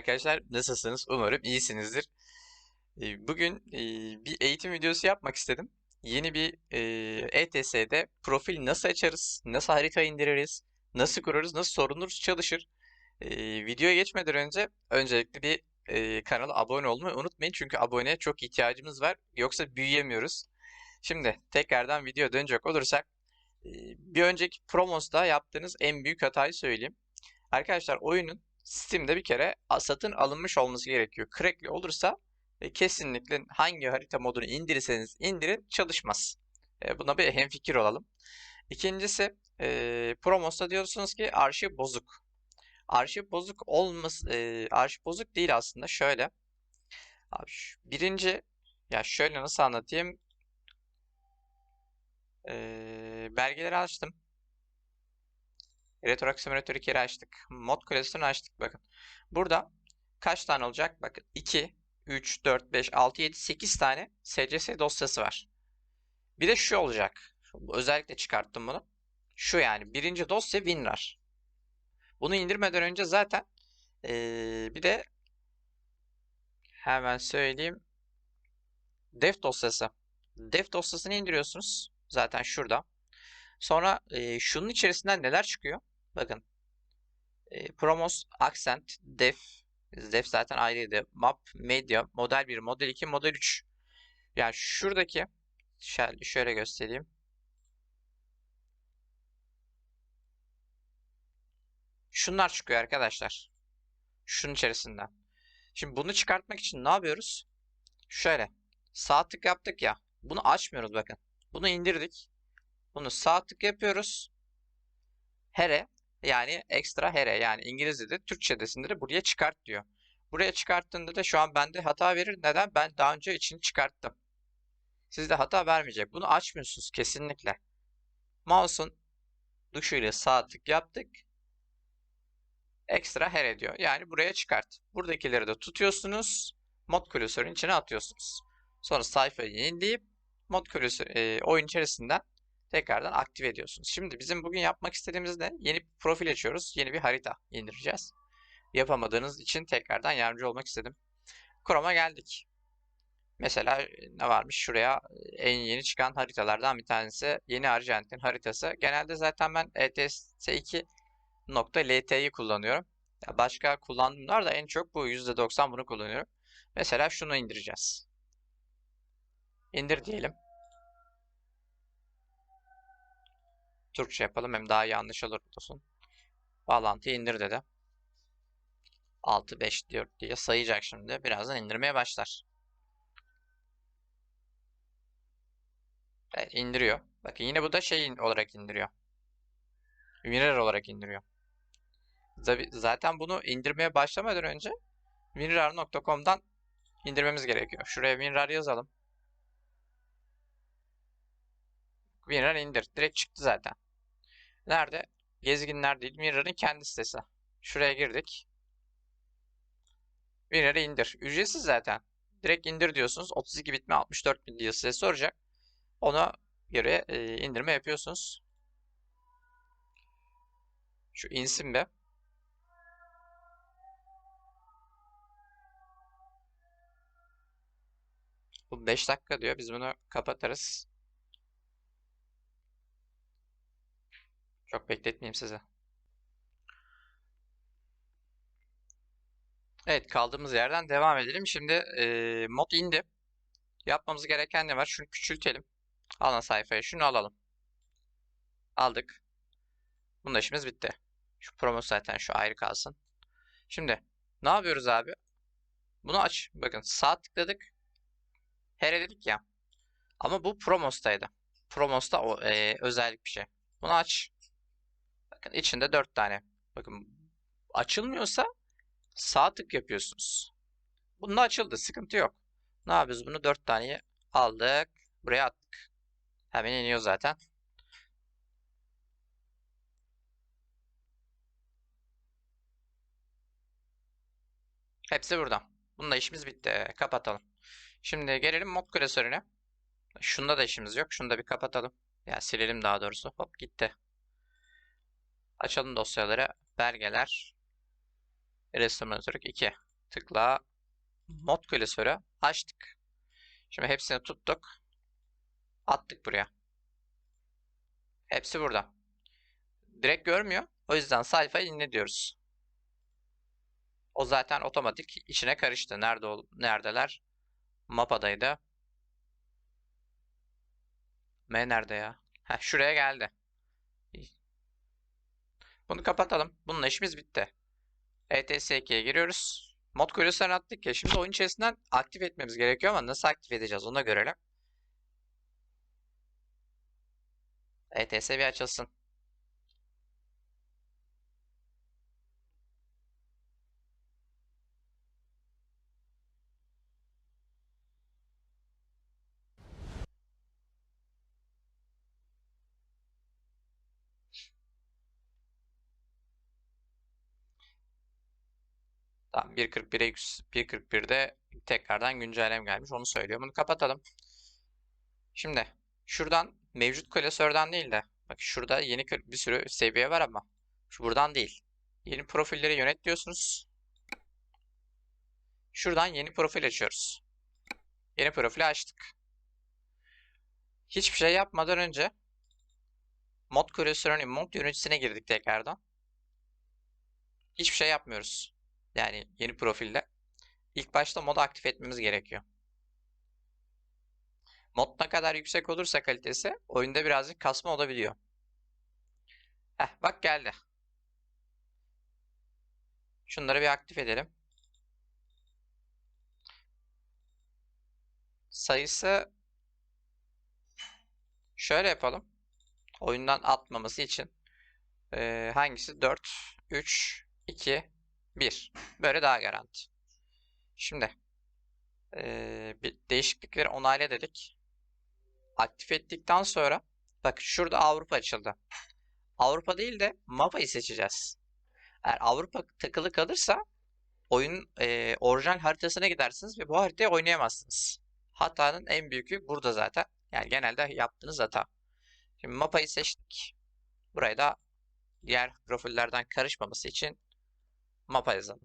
arkadaşlar. Nasılsınız? Umarım iyisinizdir. Ee, Bugün e, bir eğitim videosu yapmak istedim. Yeni bir e, ETS'de profil nasıl açarız, nasıl harita indiririz, nasıl kurarız, nasıl sorunuruz çalışır. Ee, Videoya geçmeden önce öncelikle bir e, kanala abone olmayı unutmayın. Çünkü aboneye çok ihtiyacımız var. Yoksa büyüyemiyoruz. Şimdi tekrardan videoya dönecek olursak e, bir önceki Promos'ta yaptığınız en büyük hatayı söyleyeyim. Arkadaşlar oyunun Steam'de bir kere satın alınmış olması gerekiyor. Crackli olursa e, kesinlikle hangi harita modunu indirirseniz indirin çalışmaz. E, buna bir hemfikir olalım. İkincisi e, Promos'ta diyorsunuz ki arşiv bozuk. Arşiv bozuk olmaz, e, arşiv bozuk değil aslında. Şöyle. Abi birinci ya şöyle nasıl anlatayım? E, belgeleri açtım. Retrox Simulator 2'yi açtık. Mod klasörünü açtık bakın. Burada kaç tane olacak? Bakın 2, 3, 4, 5, 6, 7, 8 tane SCS dosyası var. Bir de şu olacak. Özellikle çıkarttım bunu. Şu yani birinci dosya WinRAR. Bunu indirmeden önce zaten eee, bir de hemen söyleyeyim. Def dosyası. Def dosyasını indiriyorsunuz. Zaten şurada. Sonra eee, şunun içerisinden neler çıkıyor? Bakın. E, Promos, Accent, Def. Def zaten ayrıydı. Map, Media, Model 1, Model 2, Model 3. Yani şuradaki şöyle, göstereyim. Şunlar çıkıyor arkadaşlar. Şunun içerisinden. Şimdi bunu çıkartmak için ne yapıyoruz? Şöyle. Sağ tık yaptık ya. Bunu açmıyoruz bakın. Bunu indirdik. Bunu sağ tık yapıyoruz. Here yani ekstra here yani İngilizce'de Türkçe'desinde de buraya çıkart diyor. Buraya çıkarttığında da şu an bende hata verir. Neden? Ben daha önce içini çıkarttım. Sizde hata vermeyecek. Bunu açmıyorsunuz kesinlikle. Mouse'un tuşuyla sağ tık yaptık. Ekstra here diyor. Yani buraya çıkart. Buradakileri de tutuyorsunuz. Mod klasörün içine atıyorsunuz. Sonra sayfayı yenileyip mod klasörü e, oyun içerisinden tekrardan aktive ediyorsunuz. Şimdi bizim bugün yapmak istediğimiz ne? Yeni bir profil açıyoruz. Yeni bir harita indireceğiz. Yapamadığınız için tekrardan yardımcı olmak istedim. Chrome'a geldik. Mesela e, ne varmış? Şuraya e, en yeni çıkan haritalardan bir tanesi. Yeni Arjantin haritası. Genelde zaten ben E ETS2.LT'yi kullanıyorum. Başka kullandığım var da en çok bu %90 bunu kullanıyorum. Mesela şunu indireceğiz. İndir diyelim. Türkçe yapalım hem daha iyi anlaşılır olsun. Bağlantıyı indir dedi. 6, 5, 4 diye sayacak şimdi. Birazdan indirmeye başlar. Evet, indiriyor. Bakın yine bu da şey olarak indiriyor. WinRAR olarak indiriyor. Zaten bunu indirmeye başlamadan önce winrar.com'dan indirmemiz gerekiyor. Şuraya WinRAR yazalım. WinRAR indir. Direkt çıktı zaten. Nerede? Gezginler değil. WinRAR'ın kendi sitesi. Şuraya girdik. WinRAR'ı indir. Ücretsiz zaten. Direkt indir diyorsunuz. 32 bit mi 64 bit diye size soracak. Ona göre indirme yapıyorsunuz. Şu insin be. Bu 5 dakika diyor. Biz bunu kapatırız. Çok bekletmeyeyim size. Evet kaldığımız yerden devam edelim. Şimdi e, mod indi. Yapmamız gereken ne var? Şunu küçültelim. Ana sayfaya şunu alalım. Aldık. Bunda işimiz bitti. Şu promo zaten şu ayrı kalsın. Şimdi ne yapıyoruz abi? Bunu aç. Bakın sağ tıkladık. Here dedik ya. Ama bu Promos'taydı. Promos'ta o e, özellik bir şey. Bunu aç. Bakın içinde 4 tane. Bakın açılmıyorsa sağ tık yapıyorsunuz. Bunda açıldı. Sıkıntı yok. Ne yapıyoruz? Bunu 4 taneyi aldık. Buraya attık. Hemen iniyor zaten. Hepsi burada. Bununla işimiz bitti. Kapatalım. Şimdi gelelim mod klasörüne. Şunda da işimiz yok. Şunu da bir kapatalım. Ya silelim daha doğrusu. Hop gitti. Açalım dosyaları. Belgeler. Restoratörlük 2. Tıkla. Mod klasörü açtık. Şimdi hepsini tuttuk. Attık buraya. Hepsi burada. Direkt görmüyor. O yüzden sayfayı inle diyoruz. O zaten otomatik içine karıştı. Nerede neredeler? Mapadaydı. M nerede ya? Heh, şuraya geldi. Bunu kapatalım. Bununla işimiz bitti. ETS2'ye giriyoruz. Mod klasörünü attık ya. Şimdi oyun içerisinden aktif etmemiz gerekiyor ama nasıl aktif edeceğiz ona görelim. ETS bir açılsın. 1.41'e yüks- 1.41'de tekrardan güncelleme gelmiş. Onu söylüyor. Bunu kapatalım. Şimdi şuradan mevcut klasörden değil de bak şurada yeni bir sürü seviye var ama şu buradan değil. Yeni profilleri yönet diyorsunuz. Şuradan yeni profil açıyoruz. Yeni profili açtık. Hiçbir şey yapmadan önce mod klasörünün mod yöneticisine girdik tekrardan. Hiçbir şey yapmıyoruz. Yani yeni profilde. İlk başta modu aktif etmemiz gerekiyor. Mod ne kadar yüksek olursa kalitesi oyunda birazcık kasma olabiliyor. Heh bak geldi. Şunları bir aktif edelim. Sayısı şöyle yapalım. Oyundan atmaması için Ee, hangisi? 4, 3, 2, 1. Böyle daha garanti. Şimdi ee, bir değişiklikleri onayla dedik. Aktif ettikten sonra bak şurada Avrupa açıldı. Avrupa değil de Mapa'yı seçeceğiz. Eğer Avrupa takılı kalırsa oyunun ee, orijinal haritasına gidersiniz ve bu haritayı oynayamazsınız. Hatanın en büyüğü burada zaten. Yani genelde yaptığınız hata. Şimdi Mapa'yı seçtik. Buraya da diğer profillerden karışmaması için mapa yazalım.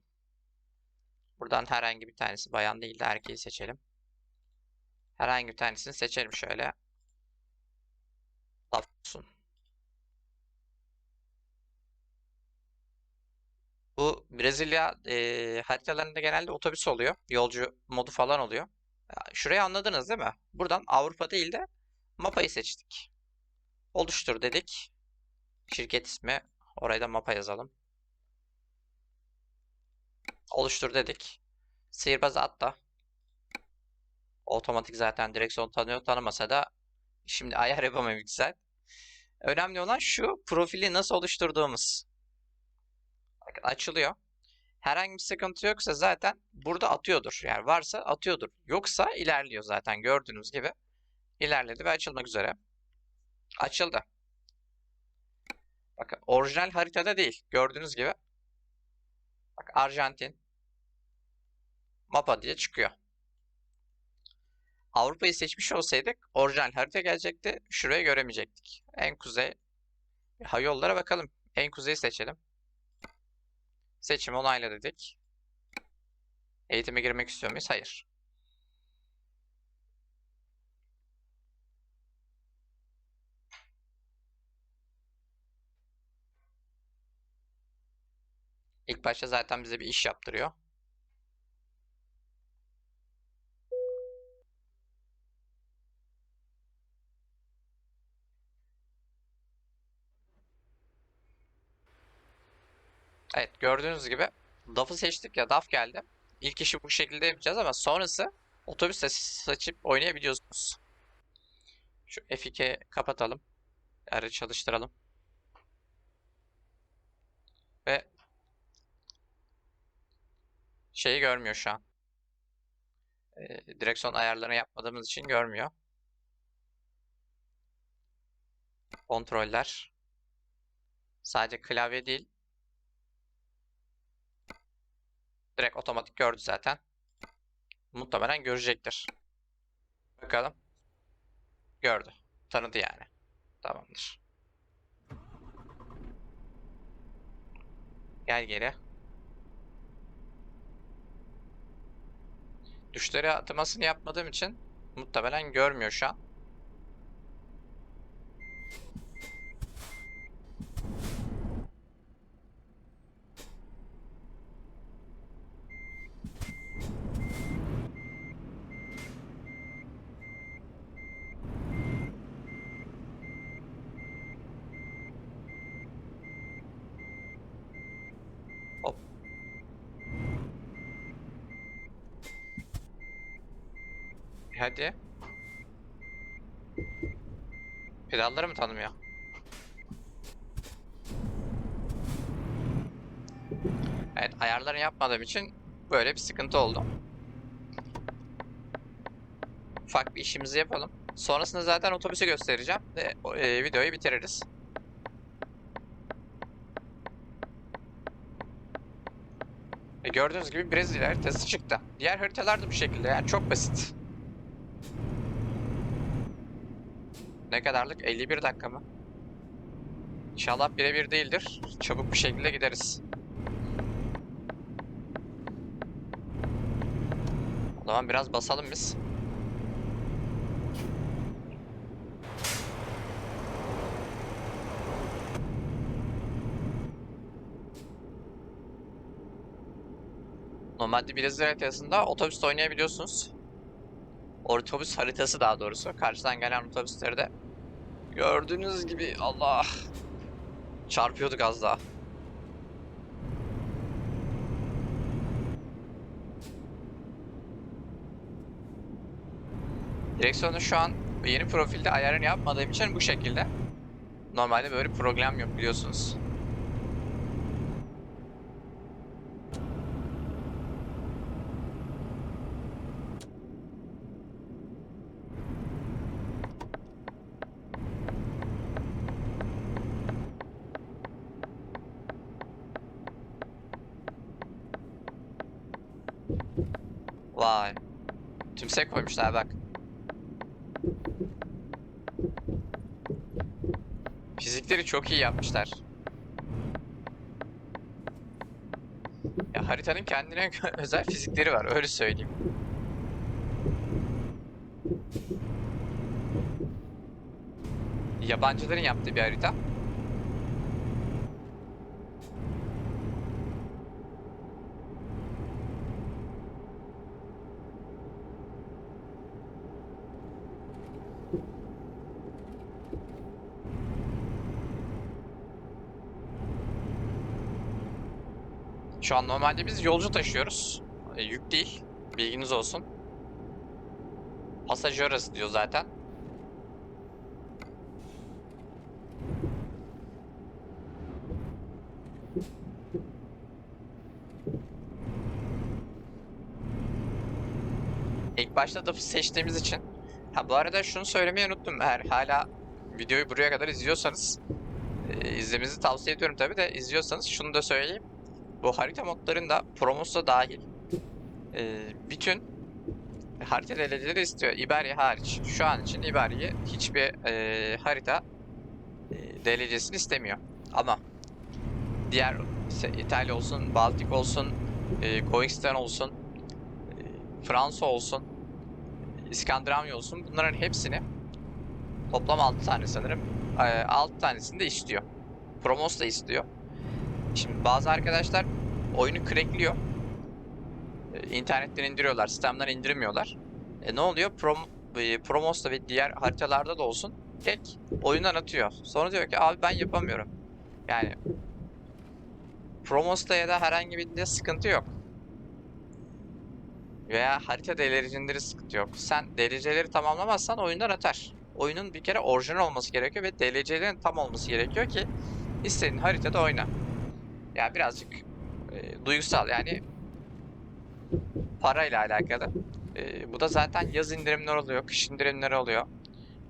Buradan herhangi bir tanesi bayan değil de erkeği seçelim. Herhangi bir tanesini seçelim şöyle. Olsun. Bu Brezilya e, haritalarında genelde otobüs oluyor. Yolcu modu falan oluyor. Şurayı anladınız değil mi? Buradan Avrupa değil de mapayı seçtik. Oluştur dedik. Şirket ismi. Oraya da mapa yazalım. Oluştur dedik. Sihirbazı atla. Otomatik zaten direksiyon tanıyor. Tanımasa da şimdi ayar yapamam güzel. Önemli olan şu profili nasıl oluşturduğumuz. Açılıyor. Herhangi bir sıkıntı yoksa zaten burada atıyordur. Yani varsa atıyordur. Yoksa ilerliyor zaten gördüğünüz gibi. İlerledi ve açılmak üzere. Açıldı. Bakın orijinal haritada değil. Gördüğünüz gibi. Bak Arjantin. Mapa diye çıkıyor. Avrupa'yı seçmiş olsaydık orijinal harita gelecekti. Şurayı göremeyecektik. En kuzey. Ha yollara bakalım. En kuzeyi seçelim. Seçimi onayla dedik. Eğitime girmek istiyor muyuz? Hayır. İlk başta zaten bize bir iş yaptırıyor. Evet gördüğünüz gibi DAF'ı seçtik ya DAF geldi. İlk işi bu şekilde yapacağız ama sonrası otobüste seçip oynayabiliyorsunuz. Şu F2 kapatalım. Arı çalıştıralım. Ve şeyi görmüyor şu an. Ee, direksiyon ayarlarını yapmadığımız için görmüyor. Kontroller. Sadece klavye değil. Direkt otomatik gördü zaten. Muhtemelen görecektir. Bakalım. Gördü. Tanıdı yani. Tamamdır. Gel geri. Düşleri atamasını yapmadığım için muhtemelen görmüyor şu an. Hop. Hadi. Pedalları mı tanımıyor? Evet, ayarlarını yapmadığım için böyle bir sıkıntı oldu. Ufak bir işimizi yapalım. Sonrasında zaten otobüsü göstereceğim ve e, videoyu bitiririz. E, gördüğünüz gibi Brezilya haritası çıktı. Diğer haritalar da bu şekilde yani çok basit. Ne kadarlık? 51 dakika mı? İnşallah birebir değildir. Çabuk bir şekilde gideriz. O zaman biraz basalım biz. Normalde Brezilya haritasında otobüste oynayabiliyorsunuz. Otobüs haritası daha doğrusu. Karşıdan gelen otobüsleri de gördüğünüz gibi Allah çarpıyorduk az daha. Direksiyonu şu an yeni profilde ayarını yapmadığım için bu şekilde. Normalde böyle program yok biliyorsunuz. Tümsek koymuşlar bak. Fizikleri çok iyi yapmışlar. Ya haritanın kendine özel fizikleri var öyle söyleyeyim. Yabancıların yaptığı bir harita. Şu an normalde biz yolcu taşıyoruz. E, yük değil. Bilginiz olsun. Pasajı arası diyor zaten. İlk başta da seçtiğimiz için. Ha bu arada şunu söylemeyi unuttum. Eğer hala videoyu buraya kadar izliyorsanız e, izlemenizi tavsiye ediyorum tabi de izliyorsanız şunu da söyleyeyim. Bu harita modlarında Promos'ta dahil e, bütün harita dereceleri istiyor. Iberia hariç. Şu an için Iberia'yı hiçbir e, harita e, derecesini istemiyor. Ama diğer işte İtalya olsun, Baltik olsun, e, Kongstan olsun, e, Fransa olsun, İskandinavya olsun bunların hepsini toplam 6 tane sanırım. E, 6 tanesini de istiyor. Promos da istiyor. Şimdi bazı arkadaşlar oyunu crackliyor. E, İnternetten indiriyorlar, sistemden indirmiyorlar. E ne oluyor? Prom e, Promos'ta ve diğer haritalarda da olsun tek oyundan atıyor. Sonra diyor ki abi ben yapamıyorum. Yani Promos'ta ya da herhangi birinde sıkıntı yok. Veya harita derecesinde sıkıntı yok. Sen dereceleri tamamlamazsan oyundan atar. Oyunun bir kere orijinal olması gerekiyor ve derecelerin tam olması gerekiyor ki istediğin haritada oyna. Ya birazcık e, duygusal yani parayla alakalı. E, bu da zaten yaz indirimler oluyor, kış indirimleri oluyor.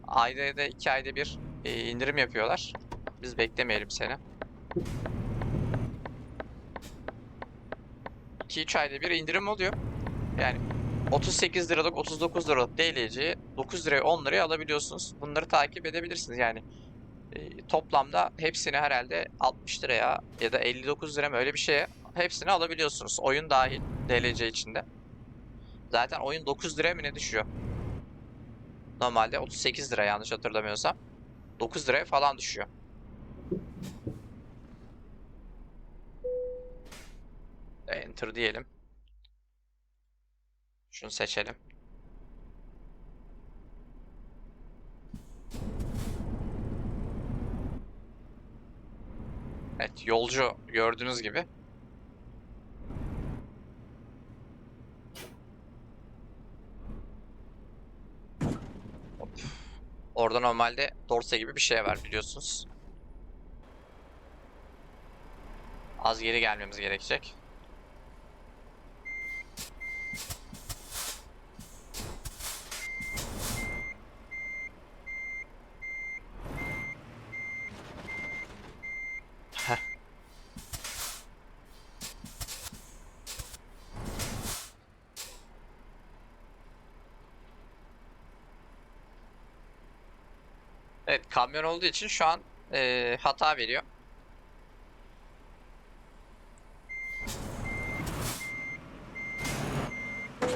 Ayda ya da iki ayda bir e, indirim yapıyorlar. Biz beklemeyelim seni. 2-3 ayda bir indirim oluyor. Yani 38 liralık 39 liralık DLC'yi 9 liraya 10 liraya alabiliyorsunuz. Bunları takip edebilirsiniz yani. E, toplamda hepsini herhalde 60 liraya ya da 59 lira mı öyle bir şeye hepsini alabiliyorsunuz. Oyun dahil DLC içinde. Zaten oyun 9 liraya mı ne düşüyor? Normalde 38 lira yanlış hatırlamıyorsam. 9 liraya falan düşüyor. Enter diyelim. Şunu seçelim. Evet, yolcu gördüğünüz gibi. Orada normalde dorse gibi bir şey var biliyorsunuz. Az geri gelmemiz gerekecek. Kamyon olduğu için şu an eee, hata veriyor.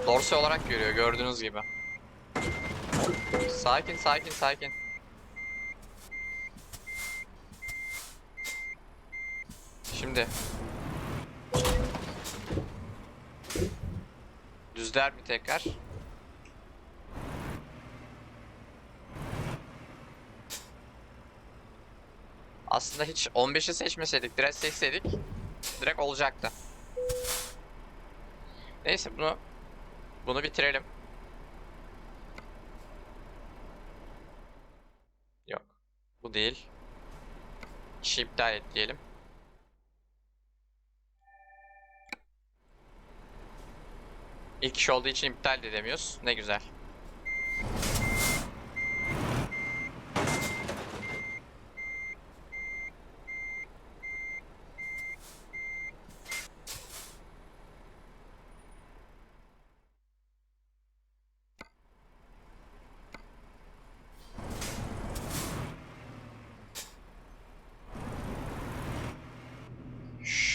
Dorse olarak görüyor gördüğünüz gibi. Sakin sakin sakin. Şimdi. Düzler mi tekrar? Aslında hiç 15'i seçmeseydik, direkt seçseydik direkt olacaktı. Neyse bunu bunu bitirelim. Yok. Bu değil. İşi iptal et diyelim. İlk iş olduğu için iptal de edemiyoruz. Ne güzel.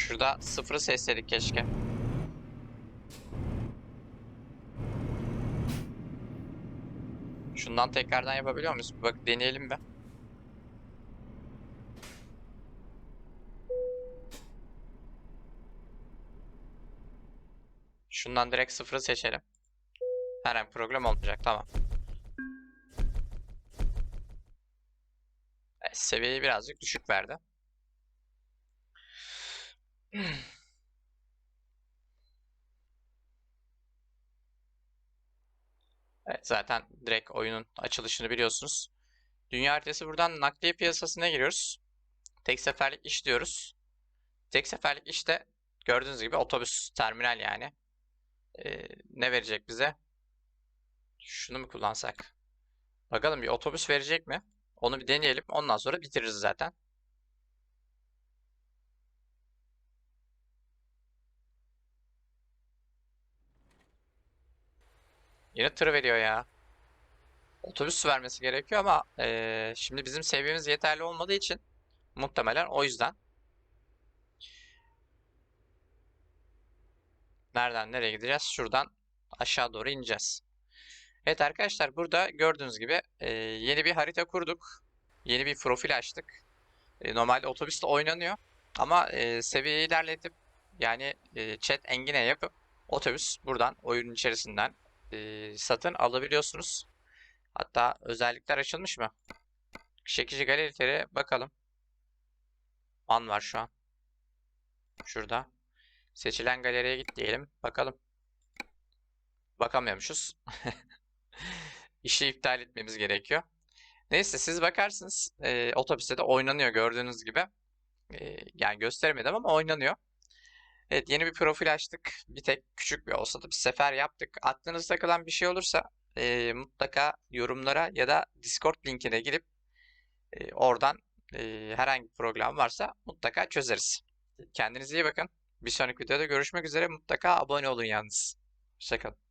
Şurada sıfırı seçseydik keşke. Şundan tekrardan yapabiliyor muyuz? Bak deneyelim be. Şundan direkt sıfırı seçelim. Herhangi problem olmayacak. Tamam. Evet, seviyeyi birazcık düşük verdi. Evet, zaten direkt oyunun açılışını biliyorsunuz. Dünya haritası buradan nakliye piyasasına giriyoruz. Tek seferlik iş diyoruz. Tek seferlik işte gördüğünüz gibi otobüs terminal yani. Ee, ne verecek bize? Şunu mu kullansak? Bakalım bir otobüs verecek mi? Onu bir deneyelim. Ondan sonra bitiririz zaten. Yine tır veriyor ya. Otobüs vermesi gerekiyor ama eee, şimdi bizim seviyemiz yeterli olmadığı için muhtemelen o yüzden. Nereden nereye gideceğiz? Şuradan aşağı doğru ineceğiz. Evet arkadaşlar burada gördüğünüz gibi eee, yeni bir harita kurduk. Yeni bir profil açtık. E, normalde otobüsle oynanıyor. Ama e, seviyeyi ilerletip yani e, chat engine yapıp otobüs buradan oyunun içerisinden satın alabiliyorsunuz. Hatta özellikler açılmış mı? Çekici galerileri bakalım. An var şu an. Şurada. Seçilen galeriye git diyelim. Bakalım. Bakamıyormuşuz. İşi iptal etmemiz gerekiyor. Neyse siz bakarsınız. E, otobüste de oynanıyor gördüğünüz gibi. E, yani gösteremedim ama oynanıyor. Evet yeni bir profil açtık. Bir tek küçük bir olsa da bir sefer yaptık. Aklınızda kalan bir şey olursa e, mutlaka yorumlara ya da Discord linkine girip e, oradan e, herhangi bir problem varsa mutlaka çözeriz. Kendinize iyi bakın. Bir sonraki videoda görüşmek üzere. Mutlaka abone olun yalnız. Hoşçakalın.